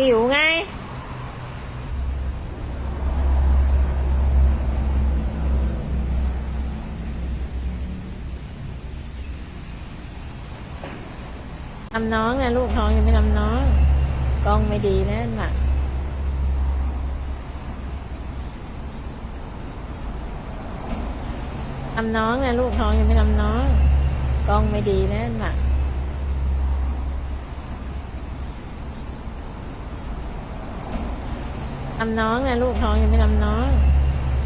หิวไง ทำน้องนะลูกท้องยังไม่ทำน้อง กล้องไม่ดีนะน่ะทำน้องนะลูกท้องยังไม่ทำน้อง กล้องไม่ดีนะน่ะ ทำน้องนะลูกท้องยังไม่ทำน้อง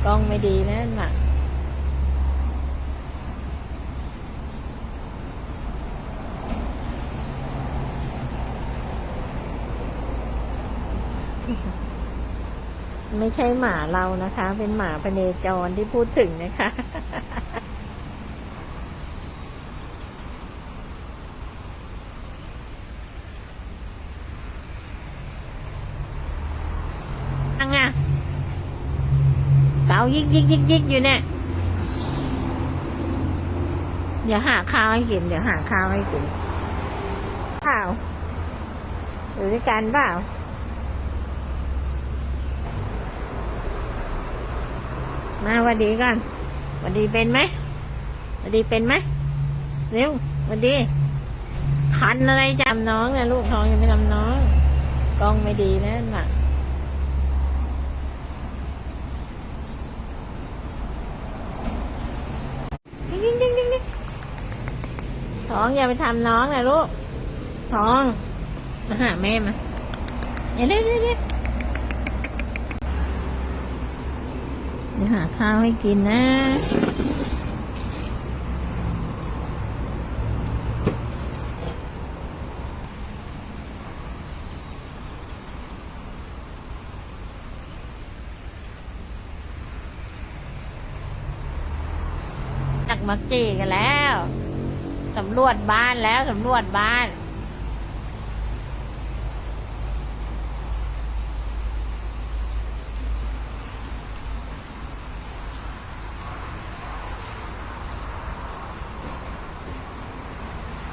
กล้องไม่ดีนะน่ะไม่ใช่หมาเรานะคะ เป็นหมาพเนจรที่พูดถึงนะคะ อังอะเกา ยิกยิกยิกยิกอยู่เนี่ย เดี๋ยวหาข้าวให้กิน เดี๋ยวหาข้าวให้กินเปล่าหรือด้วยกันเปล่ามาวันดีก่อนวันดีเป็นไหมวันดีเป็นไหมเร็ววันดี คันอะไรจำน้องนะลูกท้องยังไม่ทำน้อง กล้องไม่ดีนะน่ะ ดิ้งดิ้งดิ้งดิ้งดิ้ง ท้องอย่าไปทำน้องนะลูก ท้องมาหาแม่มาเดี๋ยวเดี๋ยวเดี๋ยวหาข้าวให้กินนะจากมักจีกันแล้ว สำรวจบ้านแล้วสำรวจบ้าน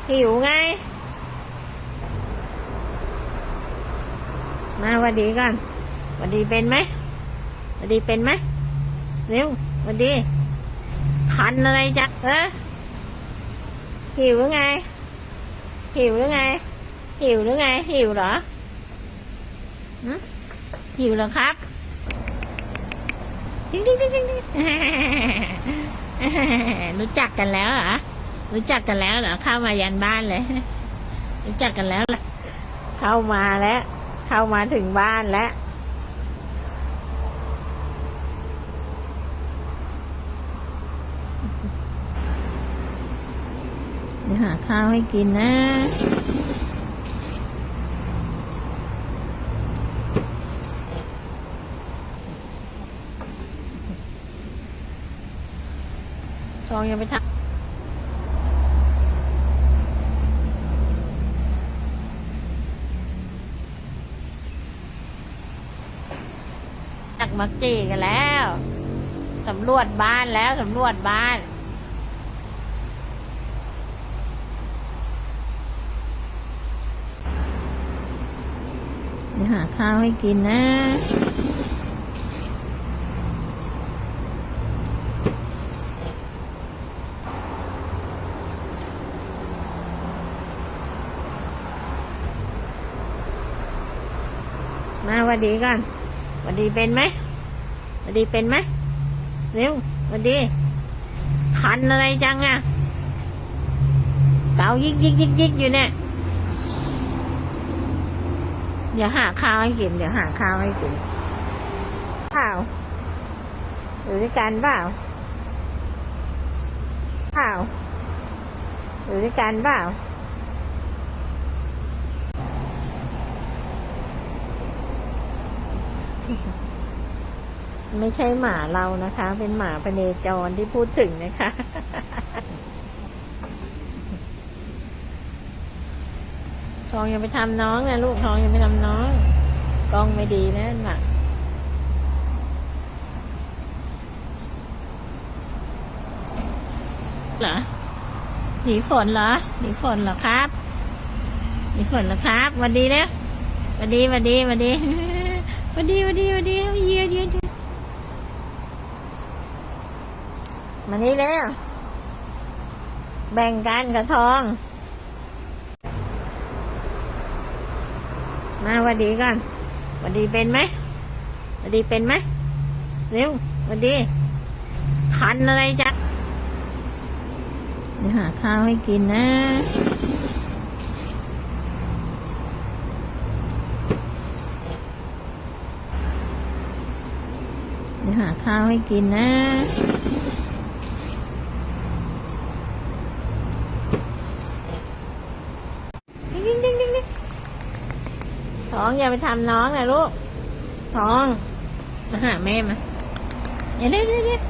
หิวไง มาวันดีก่อนวันดีเป็นไหมวันดีเป็นไหมเร็ววันดี คันอะไรจักเออ หิวหรือไง หิวหรือไง หิวหรือไง หิวเหรอหิวเหรอครับดิ้งดิ้งดิ้งดิ้งรู้จักกันแล้วเหรอ รู้จักกันแล้วเหรอ เข้ามายันบ้านเลย รู้จักกันแล้วเหรอ เข้ามาแล้ว เข้ามาถึงบ้านแล้ว เดี๋ยว หาข้าวให้กินนะทองยังไปทำจากมักจีกันแล้ว สำรวจบ้านแล้ว สำรวจบ้าน เดี๋ยว หาข้าวให้กินนะมาวันดีก่อนวันดีเป็นไหมวันดีเป็นไหมเร็ววันดี คันอะไรจังอะเกายิกยิกยิกยิกอยู่เนี่ย เดี๋ยวหาข้าวให้กิน เดี๋ยวหาข้าวให้กินเปล่าหรือด้วยกันเปล่าเปล่าหรือด้วยกันเปล่าไม่ใช่หมาเรานะคะ เป็นหมาพเนจรที่พูดถึงนะคะ ทองยังไปทำน้องนะลูกทองยังไม่ทำน้อง กล้องไม่ดีนะน่ะเหรอหนีฝนเหรอหนีฝนเหรอครับหนีฝนเหรอครับวันดีนะหวันดีวันดีวันดีวันดีวันดีวันดีเยียเยียมานี่แล้วแบ่งกันกับทอง มาวันดีก่อนวันดีเป็นไหมวันดีเป็นไหมเร็ววันดี คันอะไรจ๊ะเดี๋ยวหาข้าวให้กินนะเดี๋ยวหาข้าวให้กินนะดิ้งดิ้งดิ้งดิ้งท้ อย่าไปทำน้องนะลูกท้อง มาหาแม่มาเดี๋ยวเดี๋ยวเดี๋ยว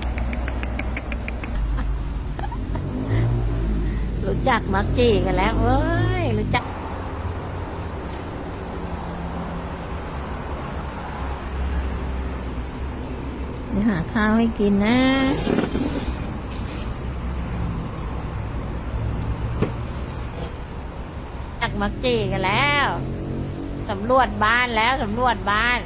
รู้จักมักจีกันแล้วเว้ย รู้จักเดี๋ยวหาข้าวให้กินนะจักมักจีกันแล้ว สำรวจบ้านแล้วสำรวจบ้าน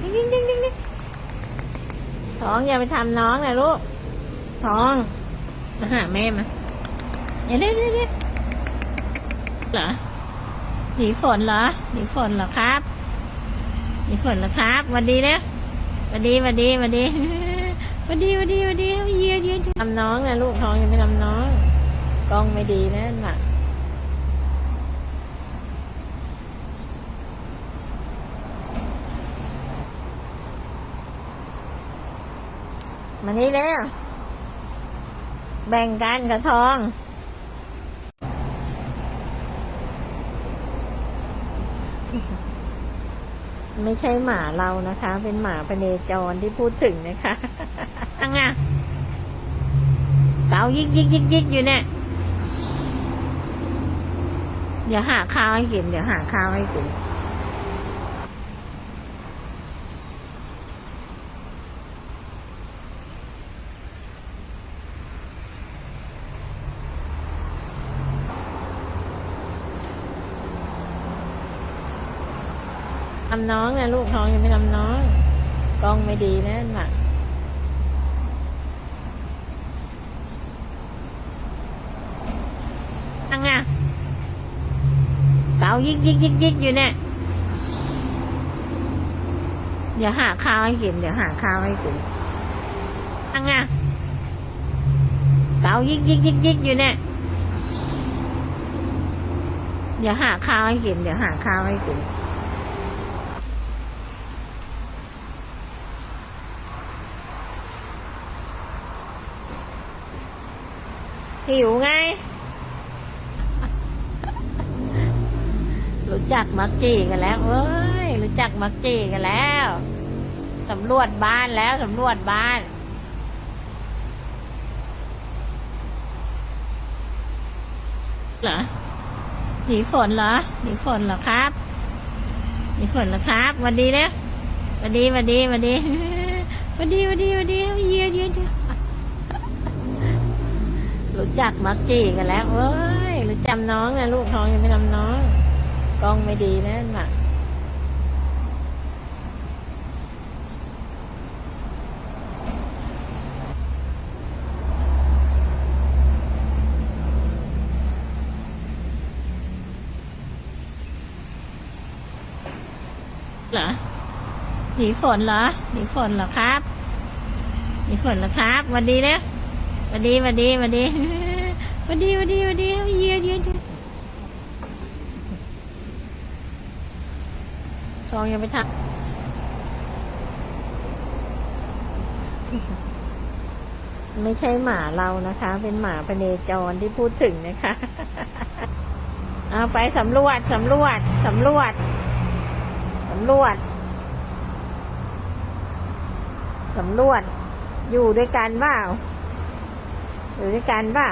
ดิ้งดิ้งดิ้งดิ้งดิ้งทองอย่าไปทำน้องนะลูกทองมาหาแม่มาเดี๋ยวเดี๋ยวเดี๋ยวเดี๋ยวเหรอหนีฝนเหรอหนีฝนเหรอครับหนีฝนเหรอครับวันดีนะวันดีวันดีวันดีวันดีวันดีวันดีเยียเยียทำน้องนะลูกทองยังไม่ทำน้อง กล้องไม่ดีนะน่ะมานี่แล้ว แบ่งกันกับทองไม่ใช่หมาเรานะคะ เป็นหมาพเนจรที่พูดถึงนะคะอังอะเกายิกยิกยิกยิกอยู่เนี่ย เดี๋ยวหาข้าวให้กิน เดี๋ยวหาข้าวให้กิน ทำน้องนะลูกท้องยังไม่ทำน้อง กล้องไม่ดีนะน่ะอังอะเกา ยิกยิกยิกยิกอยู่เนี่ย เดี๋ยวหาข้าวให้กิน เดี๋ยวหาข้าวให้กินอังอะเกายิกยิกยิกยิกอยู่เนี่ย เดี๋ยวหาข้าวให้กิน เดี๋ยวหาข้าวให้กินหิวไง รู้จักมักจีกันแล้วเอ้ยรู้จักมักจีกันแล้วสำรวจบ้านแล้วสำรวจบ้านเหรอหนีฝนเหรอหนีฝนเหรอครับหนีฝนเหรอครับวันดีนะหวันดีวันดีวันดีวันดีวันดีวันดีเยียเยียเยียรู้จักมักจีกันแล้วเอ้ยรู้จำน้องนะลูกท้องยังไม่ทำน้อง กล้องไม่ดีนะน่ะเหรอหนีฝนเหรอหนีฝนเหรอครับหนีฝนเหรอครับวันดีนะวันดีวันดีวันดีวันดีวันดีวันดีเยียเยียเยียท องยังไม่ทักไม่ใช่หมาเรานะคะ เป็นหมาพเนจรที่พูดถึงนะคะ เอาไปสำรวจสำรวจสำรวจสำรวจสำรวจ อยู่ด้วยกันเปล่าอยู่ด้วยกันเปล่า